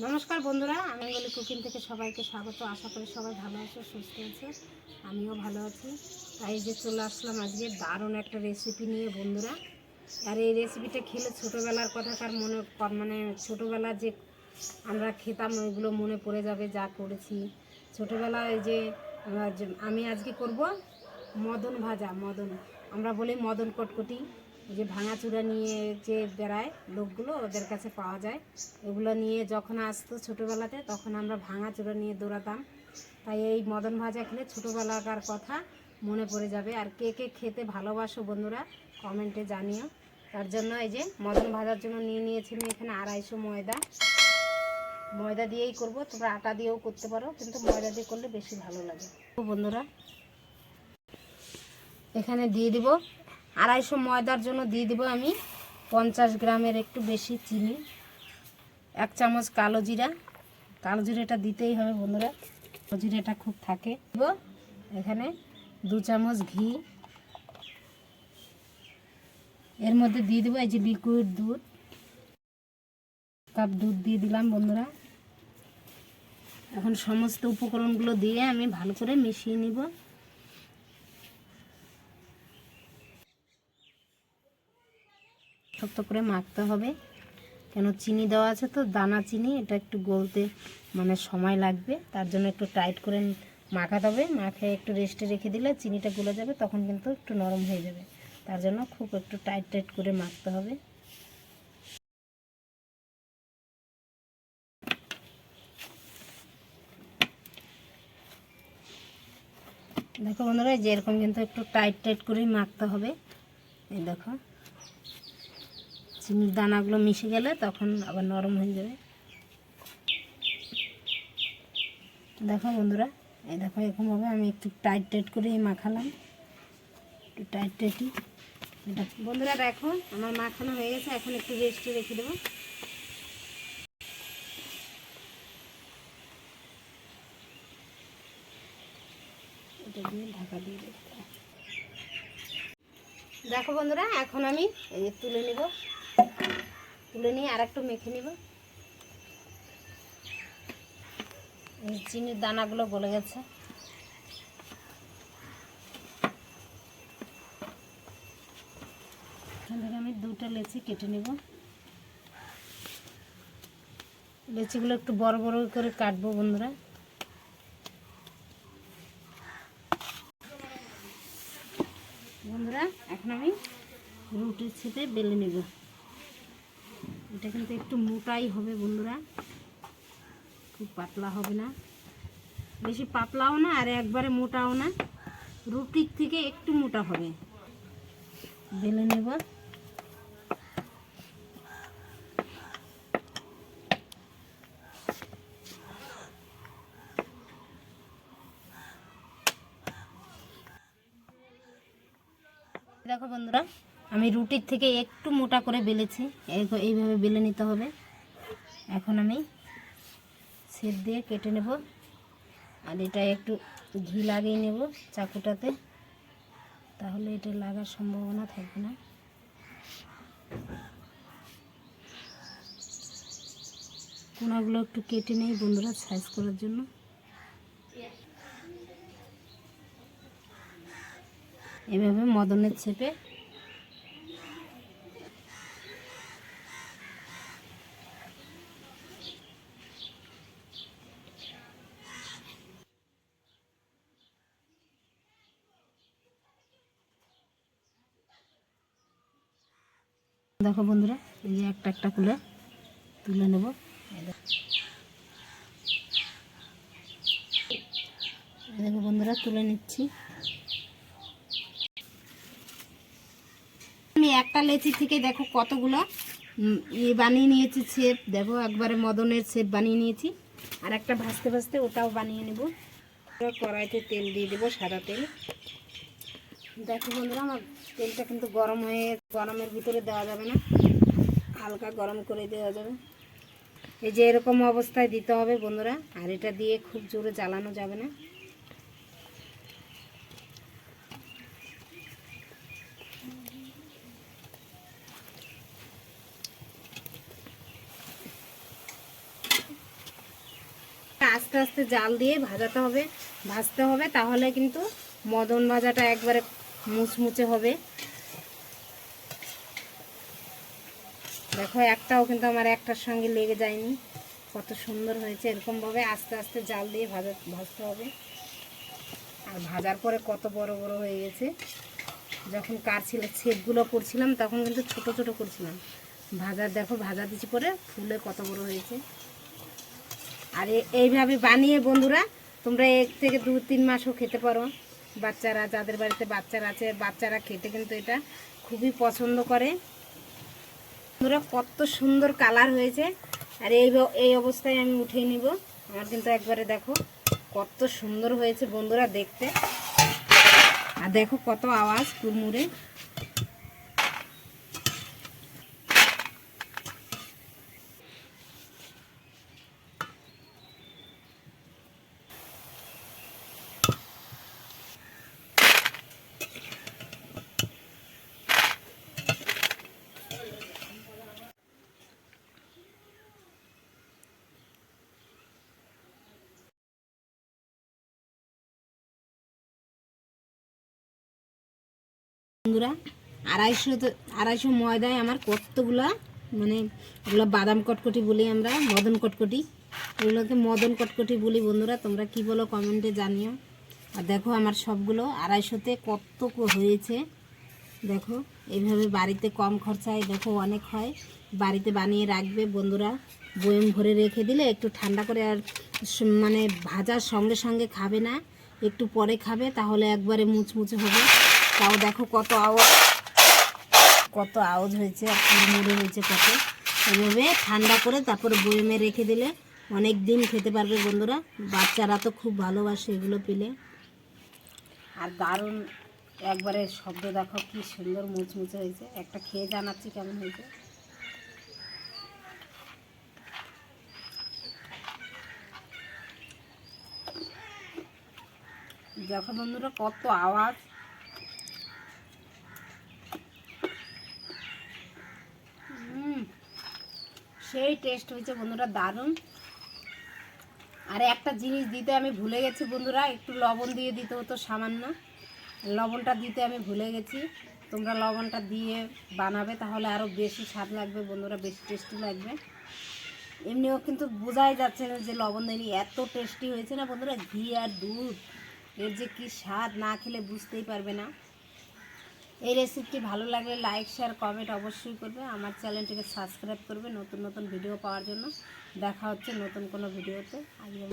নমস্কার বন্ধুরা, আমি বলি কুকিং থেকে সবাইকে স্বাগত। আশা করি সবাই ভালো আছে, সুস্থ আছে, আমিও ভালো আছি। তাই যে চলে আসলাম আজকে দারুণ একটা রেসিপি নিয়ে বন্ধুরা। আর এই রেসিপিটা খেলে ছোটোবেলার কথাকার মনে মানে ছোটোবেলার যে আমরা খেতাম, ওইগুলো মনে পড়ে যাবে, যা করেছি। ছোটোবেলায় যে, আমি আজকে করব মদন ভাজা, মদন। আমরা বলি মদন কটকটি। যে ভাঙা ভাঙাচুরা নিয়ে যে বেড়ায় লোকগুলো, ওদের কাছে পাওয়া যায়। ওগুলো নিয়ে যখন আসতো ছোটোবেলাতে, তখন আমরা ভাঙা ভাঙাচুরা নিয়ে দৌড়াতাম। তাই এই মদন ভাজা খেলে ছোটোবেলাকার কথা মনে পড়ে যাবে। আর কে কে খেতে ভালোবাসো বন্ধুরা, কমেন্টে জানিও। তার জন্য এই যে মদন ভাজার জন্য নিয়ে নিয়েছি এখানে আড়াইশো ময়দা। ময়দা দিয়েই করব, তোমরা আটা দিয়েও করতে পারো, কিন্তু ময়দা দিয়ে করলে বেশি ভালো লাগে। বন্ধুরা, এখানে দিয়ে দিব আড়াইশো ময়দার জন্য দিয়ে দেবো আমি পঞ্চাশ গ্রামের একটু বেশি চিনি, এক চামচ কালো জিরা। কালো জিরাটা দিতেই হবে বন্ধুরা, কালো জিরাটা খুব থাকে। এখানে দু চামচ ঘি। এর মধ্যে দিয়ে দেবো এই যে লিকুইড দুধ। কাপ দুধ দিয়ে দিলাম বন্ধুরা। এখন সমস্ত উপকরণগুলো দিয়ে আমি ভালো করে মিশিয়ে নিব। শক্ত করে মাখতে হবে। কেন চিনি দেওয়া আছে তো, দানা চিনি, এটা একটু গলতে মানে সময় লাগবে। তার জন্য একটু টাইট করে মাখাতে হবে। মাখে একটু রেস্টে রেখে দিলে চিনিটা গলে যাবে, তখন কিন্তু একটু নরম হয়ে যাবে। তার জন্য খুব একটু টাইট টাইট করে মাখতে হবে। দেখো বন্ধুরা যেরকম কিন্তু একটু টাইট টাইট করেই মাখতে হবে। এই দেখো। চিনির দানাগুলো মিশে গেলে তখন আবার নরম হয়ে যাবে। দেখো বন্ধুরা, এই দেখো এরকমভাবে আমি একটু টাইট টাইট করেই মাখালাম। একটু টাইট টাইটই এটা বন্ধুরা, দেখো, আমার মাখানো হয়ে গেছে, এখন একটু রেস্টে রেখে দেবো। দেবো। দেখো বন্ধুরা, এখন আমি এই তুলে নিব। তুলে নিয়ে আর একটু মেখে নিব। চিনির দানাগুলো গলে গেছে। এখান থেকে আমি দুটো লেচি কেটে নিব। লেচিগুলো একটু বড় বড় করে কাটবো বন্ধুরা। বন্ধুরা, এখন আমি রুটির ছিটে বেলে নেব। এটা কিন্তু একটু মোটাই হবে বন্ধুরা। খুব পাতলা হবে না। বেশি পাতলাও না আর একবারে মোটাও না। রুটির থেকে একটু মোটা হবে। বেলে নেব। দেখো বন্ধুরা আমি রুটির থেকে একটু মোটা করে বেলেছি, এই- এইভাবে বেলে নিতে হবে। এখন আমি সেট দিয়ে কেটে নেব। আর এটা একটু ঘি লাগিয়ে নেব চাকুটাতে। তাহলে এটা লাগার সম্ভাবনা থাকবে না। কোনাগুলো একটু কেটে নেই বন্ধুরা সাইজ করার জন্য। এভাবে মদনের ছেপে দেখো বন্ধুরা, এই যে একটা একটা করে তুলে নেব। দেখো। বন্ধুরা, তুলে নিচ্ছি। আমি একটা লেচি থেকে দেখো কতগুলো ইয়ে বানিয়ে নিয়েছি ছেপ দেখো, একবারে মদনের ছেপ বানিয়ে নিয়েছি। আর একটা ভাজতে ভাজতে ওটাও বানিয়ে নেব। কড়াইতে তেল দিয়ে দেবো সাদা তেল। দেখো বন্ধুরা, আমার তেলটা কিন্তু গরম হয়ে গরমের ভিতরে দেওয়া যাবে না। হালকা গরম করে দেওয়া যাবে। এই যে এরকম অবস্থায় দিতে হবে বন্ধুরা, আর এটা দিয়ে খুব জোরে জ্বালানো যাবে না। আস্তে আস্তে জাল দিয়ে ভাজাতে হবে, ভাজতে হবে, তাহলে কিন্তু মদন ভাজাটা একবারে মুচমুচে হবে। দেখো, একটাও কিন্তু আমার একটার সঙ্গে লেগে যায়নি। কত সুন্দর হয়েছে এরকমভাবে আস্তে আস্তে জাল দিয়ে ভাজা, ভাজতে হবে। আর ভাজার পরে কত বড় বড় হয়ে গেছে। যখন কাটছিল, ছেপগুলো করছিলাম, তখন কিন্তু ছোট ছোট করছিলাম। ভাজা, দেখো, ভাজা দিচ্ছি পরে ফুলে কত বড় হয়েছে। আর এইভাবে বানিয়ে বন্ধুরা, তোমরা এক থেকে দু তিন মাসও খেতে পারো। বাচ্চারা, যাদের বাড়িতে বাচ্চারা আছে, বাচ্চারা খেতে কিন্তু এটা খুবই পছন্দ করে। বন্ধুরা, কত সুন্দর কালার হয়েছে। আর এই এই অবস্থায় আমি উঠিয়ে নিব। আমার কিন্তু একবারে দেখো, কত সুন্দর হয়েছে বন্ধুরা দেখতে। আর দেখো কত আওয়াজ কুরমুরে বন্ধুরা, আড়াইশো আড়াইশো ময়দায় আমার কতগুলা মানে এগুলো বাদাম কটকটি বলি আমরা, মদন কটকটি। এগুলোকে মদন কটকটি বলি বন্ধুরা, তোমরা কি বলো কমেন্টে জানিও। আর দেখো আমার সবগুলো আড়াইশোতে কত হয়েছে। দেখো, এইভাবে বাড়িতে কম খরচায় দেখো অনেক হয়। বাড়িতে বানিয়ে রাখবে বন্ধুরা, বয়ম ভরে রেখে দিলে একটু ঠান্ডা করে আর মানে ভাজার সঙ্গে সঙ্গে খাবে না। একটু পরে খাবে, তাহলে একবারে মুচমুচে হবে। তাও দেখো কত আওয়াজ। কত আওয়াজ হয়েছে, আর মুড়ে হয়েছে কত। এভাবে ঠান্ডা করে তারপরে বয়েমে রেখে দিলে অনেক দিন খেতে পারবে বন্ধুরা। বাচ্চারা তো খুব ভালোবাসে এগুলো পেলে। আর দারুণ একবারে শব্দ দেখো, কি সুন্দর মুচমুচে হয়েছে। একটা খেয়ে জানাচ্ছি কেমন হয়েছে। দেখো বন্ধুরা কত আওয়াজ। সেই টেস্ট হয়েছে, বন্ধুরা, দারুণ। আর একটা জিনিস দিতে আমি ভুলে গেছি, বন্ধুরা, একটু লবণ দিয়ে দিতে হতো সামান্য। লবণটা দিতে আমি ভুলে গেছি। তোমরা লবণটা দিয়ে বানাবে, তাহলে আরও বেশি স্বাদ লাগবে, বন্ধুরা, বেশি টেস্টি লাগবে। এমনিও কিন্তু বোঝাই যাচ্ছে না যে লবণ দেয়নি, এত টেস্টি হয়েছে না, বন্ধুরা, ঘি আর দুধ, এর যে কি স্বাদ না খেলে বুঝতেই পারবে না। এই রেসিপিটি ভালো লাগলে লাইক শেয়ার কমেন্ট অবশ্যই করবে। আমার চ্যানেলটিকে সাবস্ক্রাইব করবে নতুন নতুন ভিডিও পাওয়ার জন্য। দেখা হচ্ছে নতুন কোনো ভিডিওতে আজকে